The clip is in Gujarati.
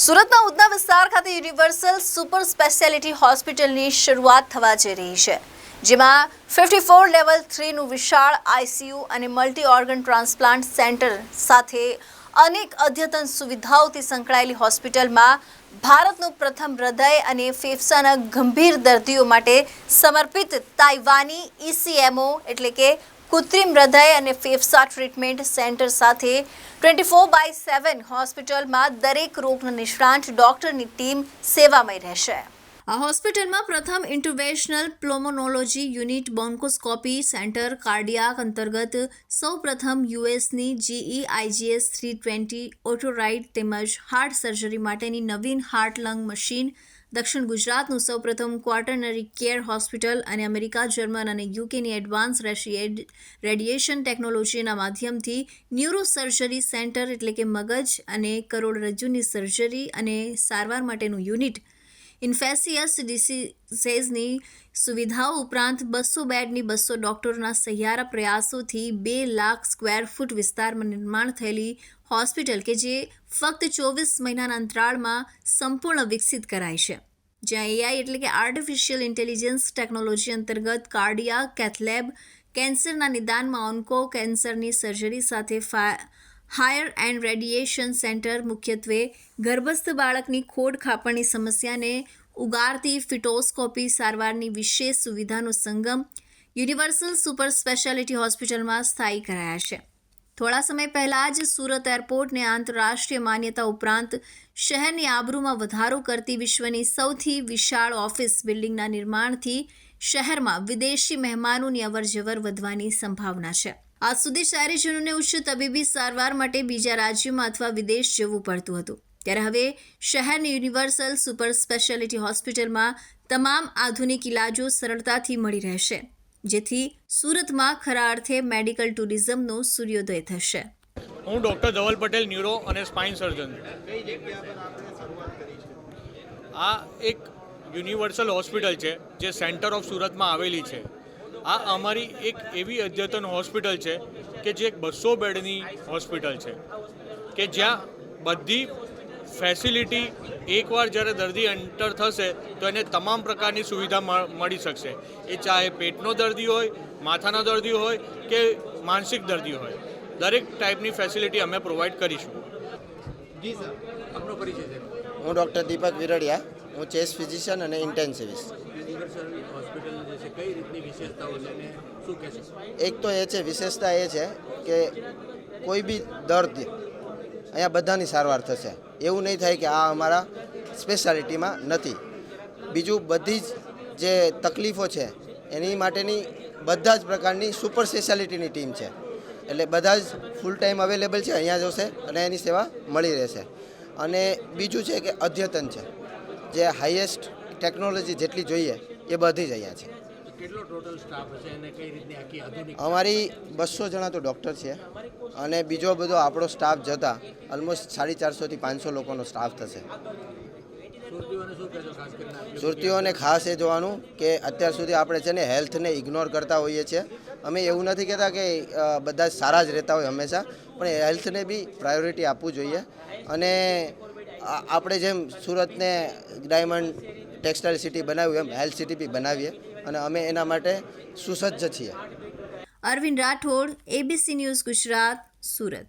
સુરતના ઉધના વિસ્તાર ખાતે યુનિવર્સલ સુપર સ્પેશિયાલિટી હોસ્પિટલની શરૂઆત થવા જઈ રહી છે, જેમાં ફિફ્ટી ફોર લેવલ થ્રીનું વિશાળ આઈસીયુ અને મલ્ટી ઓર્ગન ટ્રાન્સપ્લાન્ટ સેન્ટર સાથે અનેક અદ્યતન સુવિધાઓથી સંકળાયેલી હોસ્પિટલમાં ભારતનું પ્રથમ હૃદય અને ફેફસાના ગંભીર દર્દીઓ માટે સમર્પિત તાઇવાની ઈસીએમઓ એટલે કે કૃત્રિમ હૃદય અને ફેફસા ટ્રીટમેન્ટ સેન્ટર સાથે ટ્વેન્ટી ફોર બાય સેવન હોસ્પિટલમાં દરેક રોગના નિષ્ણાંત ડોક્ટરની ટીમ સેવામય રહેશે. આ હોસ્પિટલમાં પ્રથમ international pulmonology unit bronchoscopy centre cardiac અંતર્ગત સૌપ્રથમ યુએસની GE IGS three twenty autoride તેમજ હાર્ટ સર્જરી માટેની નવીન હાર્ટ લંગ મશીન દક્ષિણ ગુજરાતનું સૌપ્રથમ ક્વાર્ટનરી કેર હોસ્પિટલ અને અમેરિકા, જર્મન અને યુકેની એડવાન્સ રેશિએડ રેડિયેશન ટેકનોલોજીના માધ્યમથી ન્યુરો સર્જરી સેન્ટર એટલે કે મગજ અને કરોડરજ્જુની સર્જરી અને સારવાર માટેનું યુનિટ ઇન્ફેસિયસ ડિસીઝેસની સુવિધાઓ ઉપરાંત બસો બેડની બસો ડોક્ટરોના સહિયારા પ્રયાસોથી બે લાખ સ્ક્વેર ફૂટ વિસ્તારમાં નિર્માણ થયેલી હોસ્પિટલ કે જે ફક્ત ચોવીસ મહિનાના અંતરાળમાં સંપૂર્ણ વિકસિત કરાઈ છે. જ્યાં એઆઈ એટલે કે આર્ટિફિશિયલ ઇન્ટેલિજન્સ ટેકનોલોજી અંતર્ગત કાર્ડિયા કેથલેબ કેન્સરના નિદાનમાં ઓન્કો કેન્સરની સર્જરી સાથે હાયર એન્ડ રેડિયેશન સેન્ટર મુખ્યત્વે ગર્ભસ્થ બાળકની ખોડ ખાપણની સમસ્યાને ઉગારતી ફિટોસ્કોપી સારવારની વિશેષ સુવિધાનો સંગમ યુનિવર્સલ સુપર સ્પેશિયાલિટી હોસ્પિટલમાં સ્થાયી કરાયા છે. થોડા સમય પહેલાં જ સુરત એરપોર્ટને આંતરરાષ્ટ્રીય માન્યતા ઉપરાંત શહેરની આબરૂમાં વધારો કરતી વિશ્વની સૌથી વિશાળ ઓફિસ બિલ્ડિંગના નિર્માણથી શહેરમાં વિદેશી મહેમાનોની અવરજવર વધવાની સંભાવના છે. આજ સુધી શહેરીજનોને ઉચ્ચ તબીબી સારવાર માટે બીજા રાજ્યોમાં અથવા વિદેશ જવું પડતું હતું. ત્યારે હવે શહેરની યુનિવર્સલ સુપર સ્પેશિયાલિટી હોસ્પિટલમાં તમામ આધુનિક ઇલાજો સરળતાથી મળી રહેશે, જેથી સુરતમાં ખરા અર્થે મેડિકલ ટુરિઝમનો સૂર્યોદય થશે. હું ડૉક્ટર ધવલ પટેલ, ન્યુરો અને સ્પાઇન સર્જન. આ એક યુનિવર્સલ હોસ્પિટલ છે, જે સેન્ટર ઓફ સુરતમાં આવેલી છે. આ અમારી એક એવી અદ્યતન હોસ્પિટલ છે કે જે એક બસો બેડની હોસ્પિટલ છે. કે જ્યાં બધી ફેસિલિટી એકવાર જ્યારે દર્દી એન્ટર થશે તો એને તમામ પ્રકારની સુવિધા મળી શકશે. એ ચાહે પેટનો દર્દી હોય માથાનો દર્દી હોય કે માનસિક દર્દી હોય. દરેક ટાઈપની ફેસિલિટી અમે પ્રોવાઈડ કરીશું. જી સર. આપનો પરિચય હું ડૉક્ટર દીપક વિરડિયા. હું ચેસ્ટ ફિઝિશિયન અને ઇન્ટેન્સિવિસ્ટ. એક તો એ છે, વિશેષતા એ છે કે કોઈ બી દર્દ અહીંયા બધાની સારવાર થશે. એવું નહીં થાય કે આ અમારા સ્પેશિયાલિટીમાં નથી. બીજું બધી જ જે તકલીફો છે, એની માટેની બધા જ પ્રકારની સુપર સ્પેશિયાલિટીની ટીમ છે. એટલે બધા જ ફૂલ ટાઈમ અવેલેબલ છે, અહીંયા જોશે અને એની સેવા મળી રહેશે. અને બીજું છે કે અદ્યતન છે. જે હાઈએસ્ટ ટેકનોલોજી જેટલી જોઈએ એ બધી જ અહીંયા છે. કેટલો ટોટલ સ્ટાફ હશે અને કઈ રીતની આખી આધુનિક અમારી બસો જણા તો ડૉક્ટર છે અને બીજો બધો આપણો સ્ટાફ જતા ઓલમોસ્ટ સાડી ચારસોથી પાંચસો લોકોનો સ્ટાફ થશે. સુરતીઓને ખાસ એ જોવાનું કે અત્યાર સુધી આપણે છે ને હેલ્થને ઇગ્નોર કરતા હોઈએ છીએ. અમે એવું નથી કહેતા કે બધા સારા જ રહેતા હોય હંમેશા પણ હેલ્થને બી પ્રાયોરિટી આપવું જોઈએ. અને આપણે જેમ સુરતને ડાયમંડ ટેક્સટાઇલ સિટી બનાવ્યું એમ, હેલ્થ સિટી બી બનાવીએ અને અમે એના માટે સુસજ્જ છીએ. Arvind Rathod ABC news Gujarat, Surat.